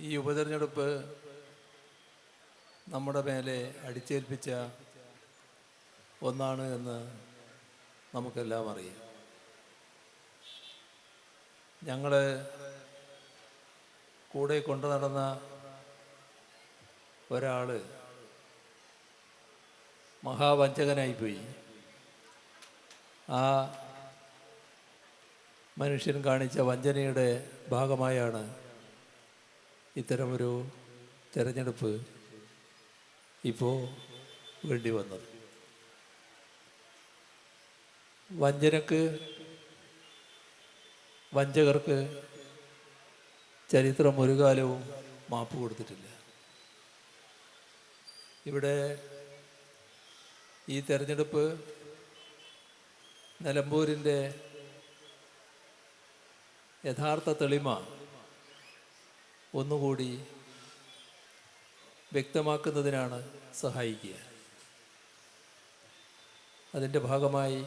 ഈ ഉപതെരഞ്ഞെടുപ്പ് നമ്മുടെ മേലെ അടിച്ചേൽപ്പിച്ച ഒന്നാണ് എന്ന് നമുക്കെല്ലാം അറിയാം. ഞങ്ങൾ കൂടെ കൊണ്ടു നടന്ന ഒരാൾ മഹാവഞ്ചകനായിപ്പോയി. ആ മനുഷ്യൻ കാണിച്ച വഞ്ചനയുടെ ഭാഗമായാണ് ഇത്തരമൊരു തെരഞ്ഞെടുപ്പ് ഇപ്പോൾ വേണ്ടി വന്നത്. വഞ്ചനക്ക് വഞ്ചകർക്ക് ചരിത്രം ഒരു കാലവും മാപ്പ് കൊടുത്തിട്ടില്ല. ഇവിടെ ഈ തെരഞ്ഞെടുപ്പ് നിലമ്പൂരിന്റെ യഥാർത്ഥ തെളിമ ഒന്നുകൂടി വ്യക്തമാക്കുന്നതിനാണ് സഹായിക്കുക. അതിന്റെ ഭാഗമായി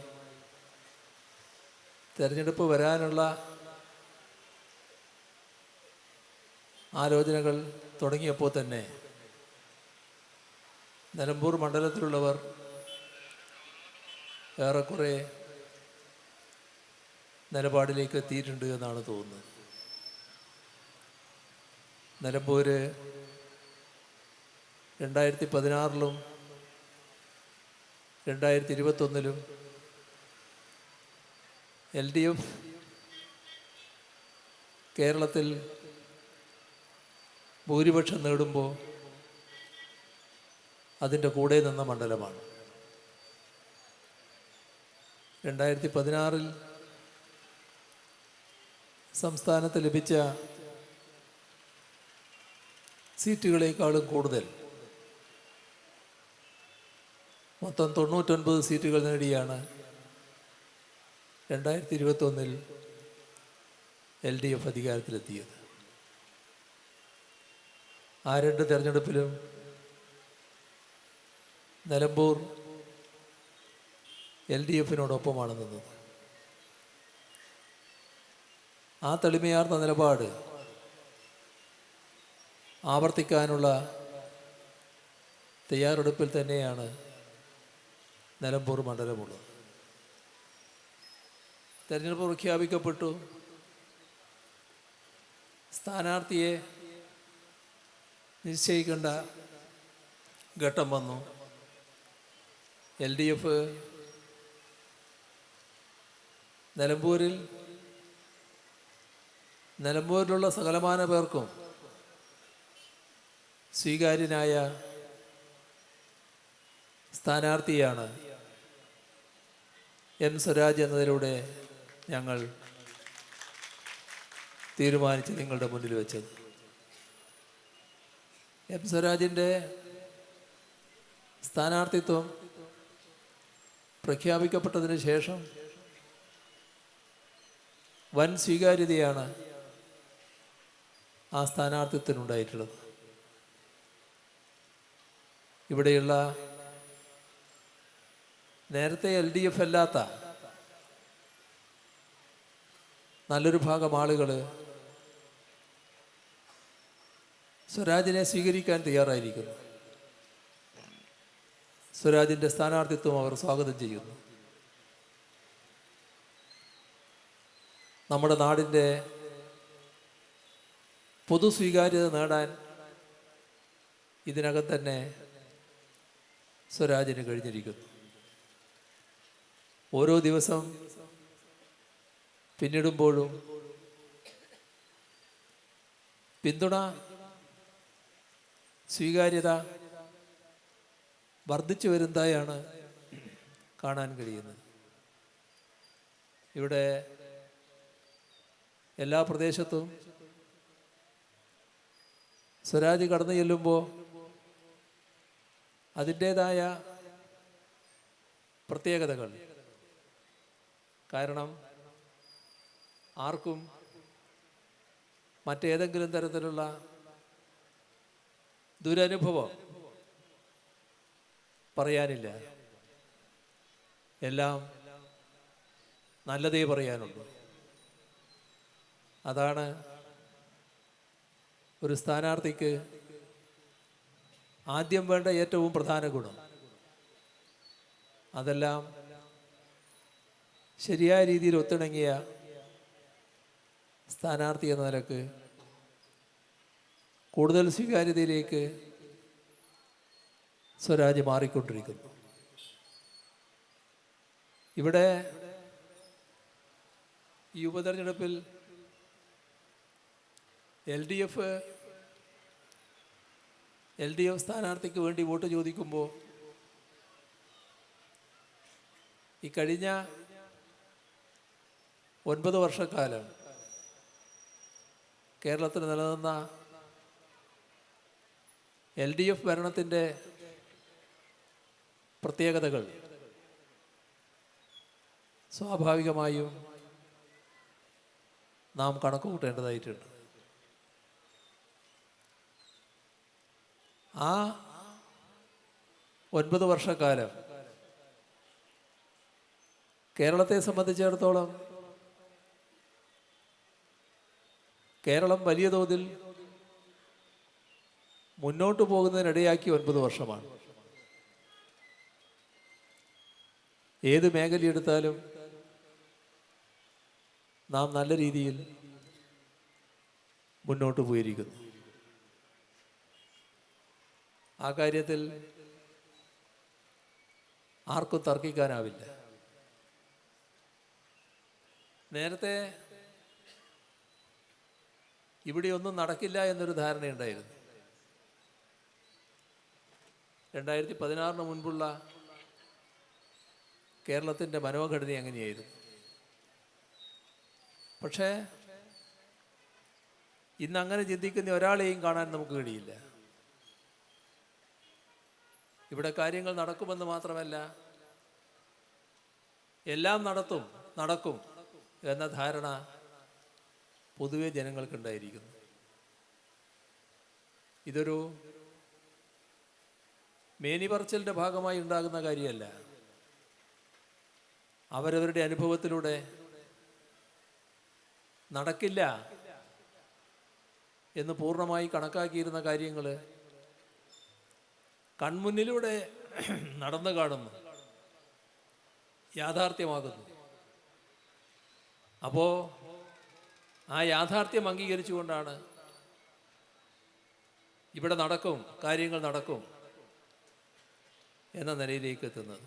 തിരഞ്ഞെടുപ്പ് വരാനുള്ള ആലോചനകൾ തുടങ്ങിയപ്പോൾ തന്നെ നിലമ്പൂർ മണ്ഡലത്തിലുള്ളവർ ഏറെക്കുറെ നിലപാടിലേക്ക് എത്തിയിട്ടുണ്ട് എന്നാണ് തോന്നുന്നത്. നിലമ്പൂര് രണ്ടായിരത്തി പതിനാറിലും രണ്ടായിരത്തി ഇരുപത്തൊന്നിലും എൽ ഡി എഫ് കേരളത്തിൽ ഭൂരിപക്ഷം നേടുമ്പോൾ അതിന്റെ കൂടെ നിന്ന മണ്ഡലമാണ്. രണ്ടായിരത്തി പതിനാറിൽ സംസ്ഥാനത്ത് ലഭിച്ച സീറ്റുകളേക്കാളും കൂടുതൽ. മൊത്തം തൊണ്ണൂറ്റൊൻപത് സീറ്റുകൾ നേടിയാണ് രണ്ടായിരത്തി ഇരുപത്തൊന്നിൽ എൽ ഡി എഫ് അധികാരത്തിലെത്തിയത്. ആ രണ്ട് തെരഞ്ഞെടുപ്പിലും നിലമ്പൂർ എൽ ഡി എഫിനോടൊപ്പമാണ് നിന്നത്. ആ തെളിമയാർന്ന നിലപാട് ആവർത്തിക്കാനുള്ള തയ്യാറെടുപ്പിൽ തന്നെയാണ് നിലമ്പൂർ മണ്ഡലമുള്ളത്. തെരഞ്ഞെടുപ്പ് പ്രഖ്യാപിക്കപ്പെട്ടു. സ്ഥാനാർത്ഥിയെ നിശ്ചയിക്കേണ്ട ഘട്ടം വന്നു. എൽ ഡി എഫ് നിലമ്പൂരിൽ നിലമ്പൂരിലുള്ള സകലമാന പേർക്കും സ്വീകാര്യനായ സ്ഥാനാർത്ഥിയാണ് എം സ്വരാജ് എന്നതിലൂടെ ഞങ്ങൾ തീരുമാനിച്ച് നിങ്ങളുടെ മുന്നിൽ വെച്ചത്. എം സ്വരാജിന്റെ സ്ഥാനാർത്ഥിത്വം പ്രഖ്യാപിക്കപ്പെട്ടതിന് ശേഷം വൻ സ്വീകാര്യതയാണ് ആ സ്ഥാനാർത്ഥിത്വത്തിനുണ്ടായിട്ടുള്ളത്. ഇവിടെയുള്ള നേരത്തെ എൽ ഡി എഫ് അല്ലാത്ത നല്ലൊരു ഭാഗം ആളുകൾ സ്വരാജിനെ സ്വീകരിക്കാൻ തയ്യാറായിരിക്കുന്നു. സ്വരാജിന്റെ സ്ഥാനാർത്ഥിത്വം അവർ സ്വാഗതം ചെയ്യുന്നു. നമ്മുടെ നാടിന്റെ പൊതു സ്വീകാര്യത നേടാൻ ഇതിനകം തന്നെ സ്വരാജിന് കഴിഞ്ഞിരിക്കുന്നു. ഓരോ ദിവസം പിന്നിടുമ്പോഴും പിന്തുണ സ്വീകാര്യത വർദ്ധിച്ചു വരുന്നതായാണ് കാണാൻ കഴിയുന്നത്. ഇവിടെ എല്ലാ പ്രദേശത്തും സ്വരാജ് കടന്നു ചെല്ലുമ്പോൾ അതിന്റേതായ പ്രത്യേകതകൾ. കാരണം ആർക്കും മറ്റേതെങ്കിലും തരത്തിലുള്ള ദുരനുഭവം പറയാനില്ല. എല്ലാം നല്ലതേ പറയാനുള്ളൂ. അതാണ് ഒരു സ്ഥാനാർത്ഥിക്ക് ആദ്യം വേണ്ട ഏറ്റവും പ്രധാന ഗുണം. അതെല്ലാം ശരിയായ രീതിയിൽ ഒത്തിണങ്ങിയ സ്ഥാനാർത്ഥി എന്ന നിലയ്ക്ക് കൂടുതൽ സ്വീകാര്യതയിലേക്ക് സ്വരാജ് മാറിക്കൊണ്ടിരിക്കുന്നു. ഇവിടെ ഈ ഉപതെരഞ്ഞെടുപ്പിൽ L D F L D F സ്ഥാനാർത്ഥിക്ക് വേണ്ടി വോട്ട് ചോദിക്കുമ്പോൾ ഈ കഴിഞ്ഞ ഒൻപത് വർഷക്കാലം കേരളത്തിൽ നിലനിന്ന എൽ ഡി എഫ് ഭരണത്തിന്റെ പ്രത്യേകതകൾ സ്വാഭാവികമായും നാം കണക്ക് കൂട്ടേണ്ടതായിട്ടുണ്ട് ആ ഒൻപത് വർഷക്കാലം കേരളത്തെ സംബന്ധിച്ചിടത്തോളം കേരളം വലിയ തോതിൽ മുന്നോട്ട് പോകുന്നതിനിടയാക്കി ഒൻപത് വർഷമാണ്. ഏത് മേഖലയെടുത്താലും നാം നല്ല രീതിയിൽ മുന്നോട്ട് പോയിരിക്കുന്നു. ആ കാര്യത്തിൽ ആർക്കും തർക്കിക്കാനാവില്ല. നേരത്തെ ഇവിടെ ഒന്നും നടക്കില്ല എന്നൊരു ധാരണയുണ്ടായിരുന്നു. രണ്ടായിരത്തി പതിനാറിന് മുൻപുള്ള കേരളത്തിന്റെ മനോഘടന എങ്ങനെയായിരുന്നു പക്ഷേ ഇന്ന് അങ്ങനെ ചിന്തിക്കുന്ന ഒരാളെയും കാണാൻ നമുക്ക് കഴിയില്ല. ഇവിടെ കാര്യങ്ങൾ നടക്കുമെന്ന് മാത്രമല്ല എല്ലാം നടത്തും നടക്കും എന്ന ധാരണ പൊതുവെ ജനങ്ങൾക്കുണ്ടായിരിക്കുന്നു. ഇതൊരു മേനിപറച്ചിലിന്റെ ഭാഗമായി ഉണ്ടാകുന്ന കാര്യമല്ല. അവരവരുടെ അനുഭവത്തിലൂടെ നടക്കില്ല എന്ന് പൂർണമായി കണക്കാക്കിയിരുന്ന കാര്യങ്ങൾ കൺമുന്നിലൂടെ നടന്നു കാണുന്നു. യാഥാർത്ഥ്യമാകുന്നു. അപ്പോൾ ആ യാഥാർത്ഥ്യം അംഗീകരിച്ചുകൊണ്ടാണ് ഇവിടെ നടക്കും കാര്യങ്ങൾ നടക്കും എന്ന നിലയിലേക്ക് എത്തുന്നത്.